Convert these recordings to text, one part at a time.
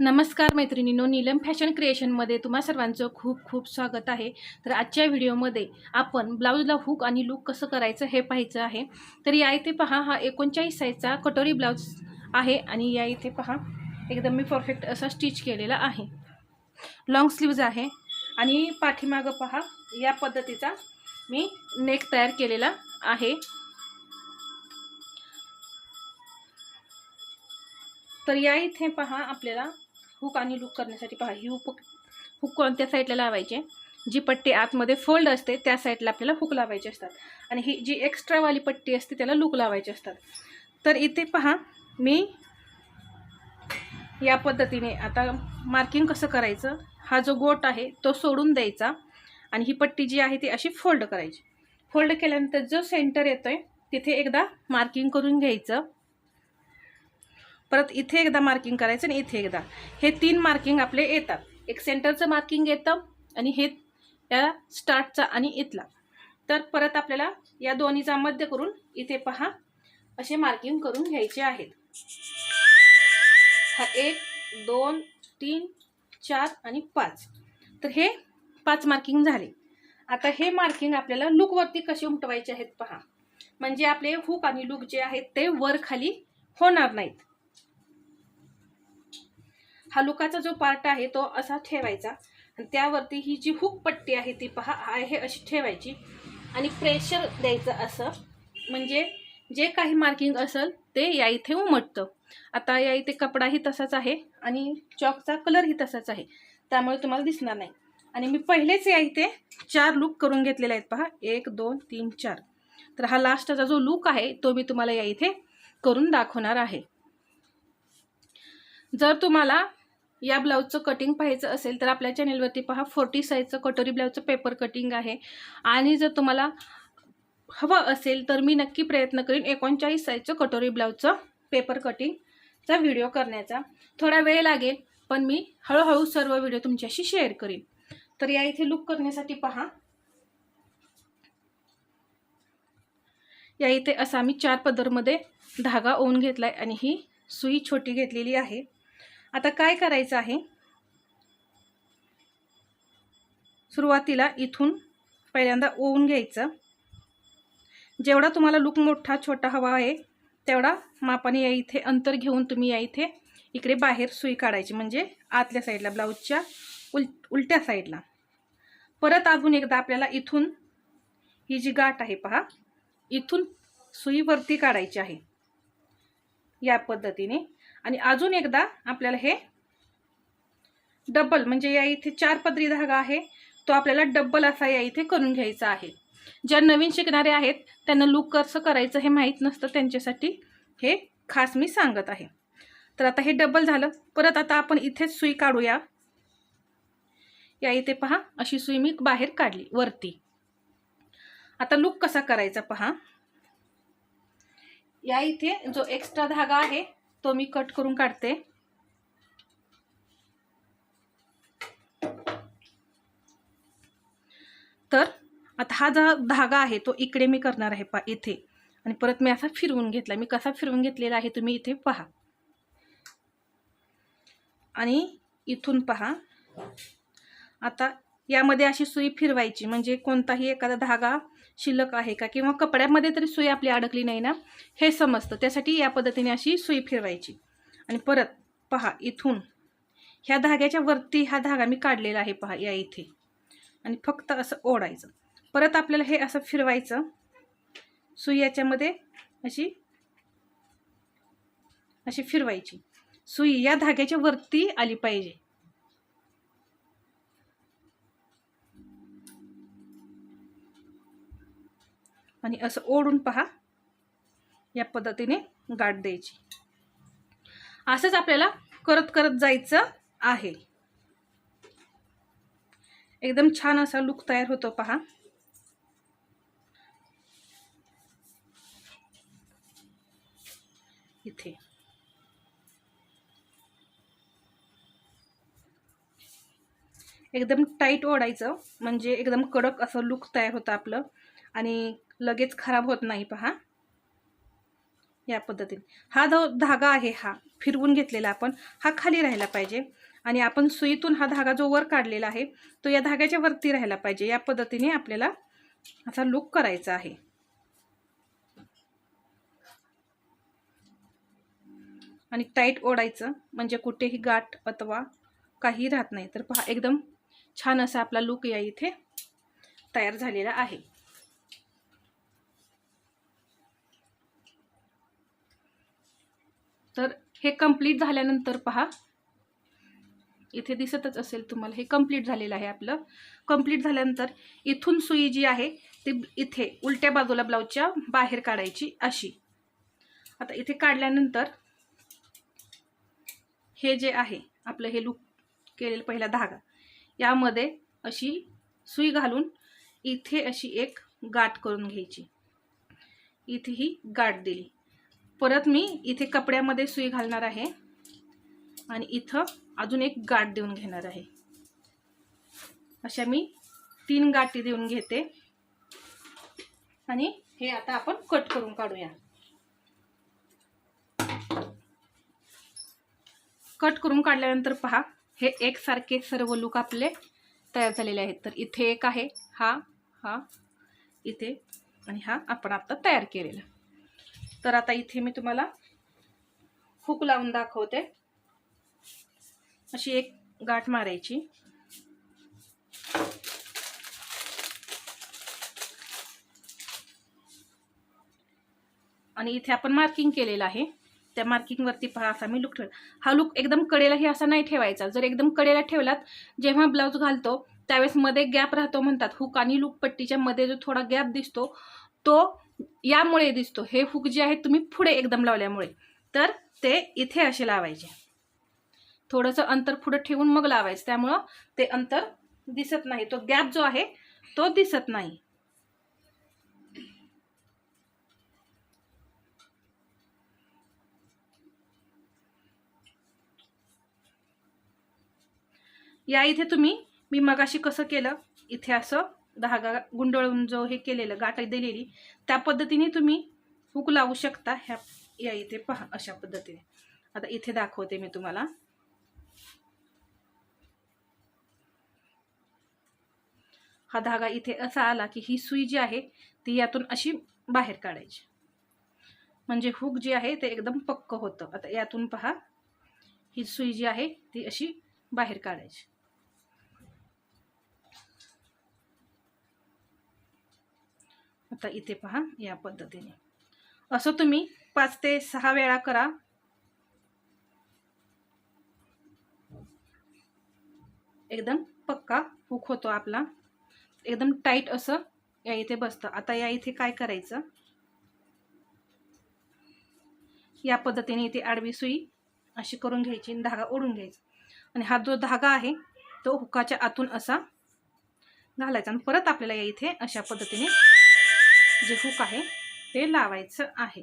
नमस्कार मैत्रिणींनो नीलम फॅशन क्रिएशनमध्ये तुम्हा सर्वांचं खूप खूप स्वागत आहे. तर आजच्या व्हिडिओमध्ये आपण ब्लाऊजला हुक आणि लूक कसं करायचं हे पाहायचं आहे. तर या इथे पहा हा एकोणचाळीस साईजचा कटोरी ब्लाऊज आहे आणि या इथे पहा एकदम मी परफेक्ट असा स्टिच केलेला आहे. लॉंग स्लीव्ज आहे आणि पाठीमागं पहा या पद्धतीचा मी नेक तयार केलेला आहे. तर या इथे पहा आपल्याला हुक आणि लूक करण्यासाठी पहा. ही हुक हुक कोणत्या साईडला लावायचे. जी पट्टी आतमध्ये फोल्ड असते त्या साईडला आपल्याला हुक लावायचे असतात. आणि ही जी एक्स्ट्रावाली पट्टी असते त्याला लूक लावायचे असतात. तर इथे पहा मी या पद्धतीने आता मार्किंग कसं करायचं? हा जो गोट आहे तो सोडून द्यायचा. आणि ही पट्टी जी आहे ती अशी फोल्ड करायची. फोल्ड केल्यानंतर जो सेंटर येतो आहे तिथे एकदा मार्किंग करून घ्यायचं. परत इथे एकदा मार्किंग करायचं आणि इथे एकदा. हे तीन मार्किंग आपले येतात. एक सेंटरचं मार्किंग येतं आणि हे या स्टार्टचा आणि इथला. तर परत आपल्याला या दोन्हीचा मध्य करून इथे पहा असे मार्किंग करून घ्यायचे आहेत. हा एक दोन तीन चार आणि पाच. तर हे पाच मार्किंग झाले. आता हे मार्किंग आपल्याला लुकवरती कसे उमटवायचे आहेत पहा. म्हणजे आपले हुक आणि लुक जे आहेत ते वर खाली होणार नाहीत. हा लुकाचा जो पार्ट आहे तो असा ठेवायचा. आणि त्यावरती ही जी हुक पट्टी आहे ती पहा आहे अशी ठेवायची. आणि प्रेशर द्यायचं असं. म्हणजे जे काही मार्किंग असेल ते या इथे उमटतं. आता या इथे कपडाही तसाच आहे आणि चॉकचा कलरही तसाच आहे. त्यामुळे तुम्हाला दिसणार नाही. आणि मी पहिलेच या इथे चार लूक करून घेतलेले आहेत पहा. एक दोन तीन चार. तर हा लास्टचा जो लूक आहे तो मी तुम्हाला या इथे करून दाखवणार आहे. जर तुम्हाला या ब्लाऊजचं कटिंग पाहायचं असेल तर आपल्या चॅनेलवरती पहा फोर्टी साईजचं कटोरी ब्लाऊजचं पेपर कटिंग आहे. आणि जर तुम्हाला हवं असेल तर मी नक्की प्रयत्न करीन एकोणचाळीस साईजचं कटोरी ब्लाऊजचं पेपर कटिंगचा व्हिडिओ करण्याचा. थोडा वेळ लागेल पण मी हळूहळू सर्व व्हिडिओ तुमच्याशी शेअर करीन. तर या इथे लुक करण्यासाठी पहा. या इथे असा मी चार पदरमध्ये धागा ओवून घेतला आहे आणि ही सुई छोटी घेतलेली आहे. आता काय करायचं आहे? सुरुवातीला इथून पहिल्यांदा ओवून घ्यायचं. जेवढा तुम्हाला लूक मोठा छोटा हवा आहे तेवढा मापाने या इथे अंतर घेऊन तुम्ही या इथे इकडे बाहेर सुई काढायची म्हणजे आतल्या साईडला ब्लाऊजच्या उल उलट्या साईडला परत अजून एकदा आपल्याला इथून ही जी गाठ आहे पहा इथून सुई वरती काढायची आहे. या पद्धतीने आणि अजून एकदा आपल्याला हे डबल म्हणजे या इथे चार पदरी धागा आहे तो आपल्याला डबल असा या इथे करून घ्यायचा आहे. ज्या नवीन शिकणारे आहेत त्यांना लूक कसं करायचं हे माहीत नसतं त्यांच्यासाठी हे खास मी सांगत आहे. तर आता हे डबल झालं. परत आता आपण इथेच सुई काढूया. या इथे पहा अशी सुई मी बाहेर काढली वरती. आता लूक कसा करायचा पहा. या इथे जो एक्स्ट्रा धागा आहे तो मी कट करून काढते. तर आता हा जो धागा आहे तो इकडे मी करणार आहे पा इथे. आणि परत मी असा फिरवून घेतला. मी कसा फिरवून घेतलेला आहे तुम्ही इथे पहा. आणि इथून पहा. आता यामध्ये अशी सुई फिरवायची. म्हणजे कोणताही एखादा धागा शिल्लक आहे का किंवा कपड्यामध्ये तरी सुई आपली अडकली नाही ना हे समजतं. त्यासाठी या पद्धतीने अशी सुई फिरवायची. आणि परत पहा इथून ह्या धाग्याच्या वरती हा धागा मी काढलेला आहे पहा या इथे. आणि फक्त असं ओढायचं. परत आपल्याला हे असं फिरवायचं. सुई याच्यामध्ये अशी अशी फिरवायची. सुई या धाग्याच्या वरती आली पाहिजे. आणि असं ओढून पहा. या पद्धतीने गाठ द्यायची. असंच आपल्याला करत करत जायचं आहे. एकदम छान असा लुक तयार होतो पहा. इथे. एकदम टाईट ओढायचं. म्हणजे एकदम कडक असं लुक तयार होतं आपलं. आणि लगेच खराब होत नाही पहा. या पद्धतीने. हा जो धागा आहे हा. फिरवून घेतलेला आपण. हा खाली राहिला पाहिजे. आणि आपण सुईतून हा धागा जो वर काढलेला आहे तो या धाग्याच्या वरती राहायला पाहिजे. या पद्धतीने आपल्याला असा लुक करायचा आहे. आणि टाईट ओढायचं म्हणजे कुठेही गाठ अथवा काही राहत नाही. तर पहा एकदम छान असा आपला लुक या इथे तयार झालेला आहे. तर हे कंप्लीट झाल्यानंतर पहा. इथे दिसतच असेल तुम्हाला हे कंप्लीट झालेलं आहे आपलं. कंप्लीट झाल्यानंतर इथून सुई जी आहे ती इथे उलट्या बाजूला ब्लाऊजच्या बाहेर काढायची अशी. आता इथे काढल्यानंतर हे जे आहे आपलं हे लूक केलेलं पहिला धागा यामध्ये अशी सुई घालून इथे अशी एक गाठ करून घ्यायची. इथे ही गाठ दिली. परत मी इथे कपड्यामध्ये सुई घालणार आहे. आणि इथं अजून एक गाठ देऊन घेणार आहे. अशा मी तीन गाठी देऊन घेते. आणि हे आता आपण कट करून काढूया. कट करून काढल्यानंतर पहा हे एकसारखे सर्व लुक आपले तयार झालेले आहेत. तर इथे एक आहे हा हा इथे आणि हा आपण आता तयार केलेला. तर आता इथे मी तुम्हाला हुक लावून दाखवते. अशी एक गाठ मारायची. आणि इथे आपण मार्किंग केलेलं आहे. त्या मार्किंगवरती पहा असा मी लुक ठेवला हा लुक एकदम कडेलाही असा नाही ठेवायचा. जर एकदम कडेला ठेवलात जेव्हा ब्लाऊज घालतो त्यावेळेस मध्ये गॅप राहतो म्हणतात. हुक आणि लूक पट्टीच्या मध्ये जो थोडा गॅप दिसतो तो यामुळे दिसतो. हे हुक जे आहे तुम्ही पुढे एकदम लावल्यामुळे. तर ते इथे असे लावायचे. थोडंसं अंतर पुढं ठेवून मग लावायचं. त्यामुळं ते अंतर दिसत नाही. तो गॅप जो आहे तो दिसत नाही. या इथे तुम्ही मी मगाशी कसं केलं? इथे असं धागा गुंडळून जो हे केलेलं गाठ दिलेली त्या पद्धतीने तुम्ही हुक लावू शकता ह्या या इथे पहा अशा पद्धतीने. आता इथे दाखवते मी तुम्हाला. हा धागा इथे असा आला की ही सुई जी आहे ती यातून अशी बाहेर काढायची. म्हणजे हुक जी आहे ते एकदम पक्क होतं. आता यातून पहा ही सुई जी आहे ती अशी बाहेर काढायची. आता इथे पहा या पद्धतीने. असं तुम्ही पाच ते सहा वेळा करा. एकदम पक्का हुक होतो आपला. एकदम टाईट असं या इथे बसतं. आता या इथे काय करायचं? या पद्धतीने इथे आडवी सुई अशी करून घ्यायची आणि धागा ओढून घ्यायचा. आणि हा जो धागा आहे तो हुकाच्या आतून असा घालायचा आणि परत आपल्याला या इथे अशा पद्धतीने जे हुक आहे ते लावायचं आहे.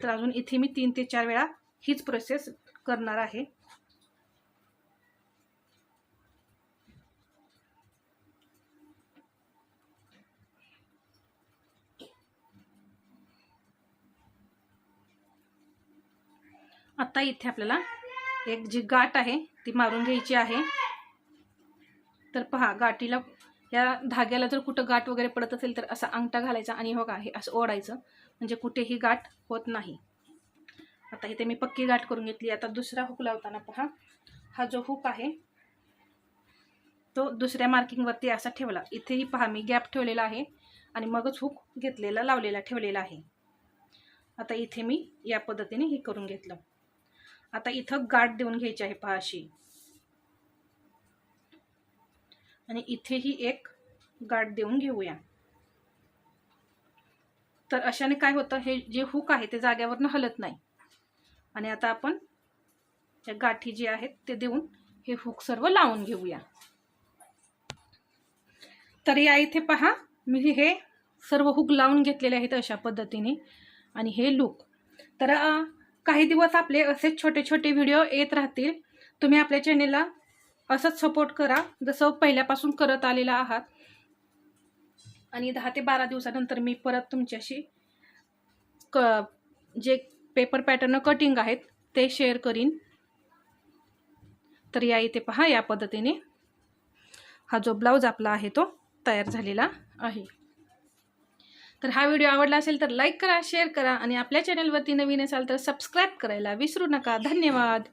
तर अजून इथे मी तीन ते चार वेळा हीच प्रोसेस करणार आहे. आता इथे आपल्याला एक जी गाठ आहे ती मारून घ्यायची आहे. तर पहा गाठीला या धाग्याला जर कुठं गाठ वगैरे पडत असेल तर असा अंगठा घालायचा आणि हो का हे असं ओढायचं. म्हणजे कुठेही गाठ होत नाही. आता इथे मी पक्की गाठ करून घेतली. आता दुसरा हुक लावताना पहा. हा जो हुक आहे तो दुसऱ्या मार्किंगवरती असा ठेवला. इथेही पहा मी गॅप ठेवलेला आहे आणि मगच हुक घेतलेला लावलेला ठेवलेला आहे. आता इथे मी या पद्धतीने हे करून घेतलं. आता इथं गाठ देऊन घ्यायची आहे पहा अशी. आणि इथेही एक गाठ देऊन घेऊया. तर अशाने काय होतं हे जे हुक आहे ते जाग्यावरनं हलत नाही. आणि आता आपण त्या गाठी जे आहेत ते देऊन हे हुक सर्व लावून घेऊया. तर या इथे पहा मी हे सर्व हुक लावून घेतलेले आहेत अशा पद्धतीने. आणि हे लूक तर काही दिवस आपले असेच छोटे छोटे व्हिडिओ येत राहतील. तुम्ही आपल्या चॅनेलला असंच सपोर्ट करा. जसं पहिल्यापासून करत आलेला आहात. आणि दहा ते बारा दिवसानंतर मी परत तुमच्याशी क जे पेपर पॅटर्न कटिंग आहेत ते शेअर करीन. तर या इथे पहा या पद्धतीने हा जो ब्लाऊज आपला आहे तो तयार झालेला आहे. तर हा व्हिडिओ आवडला असेल तर लाईक करा शेअर करा आणि आपल्या चॅनलवरती नवीन असाल तर सबस्क्राईब करायला विसरू नका. धन्यवाद.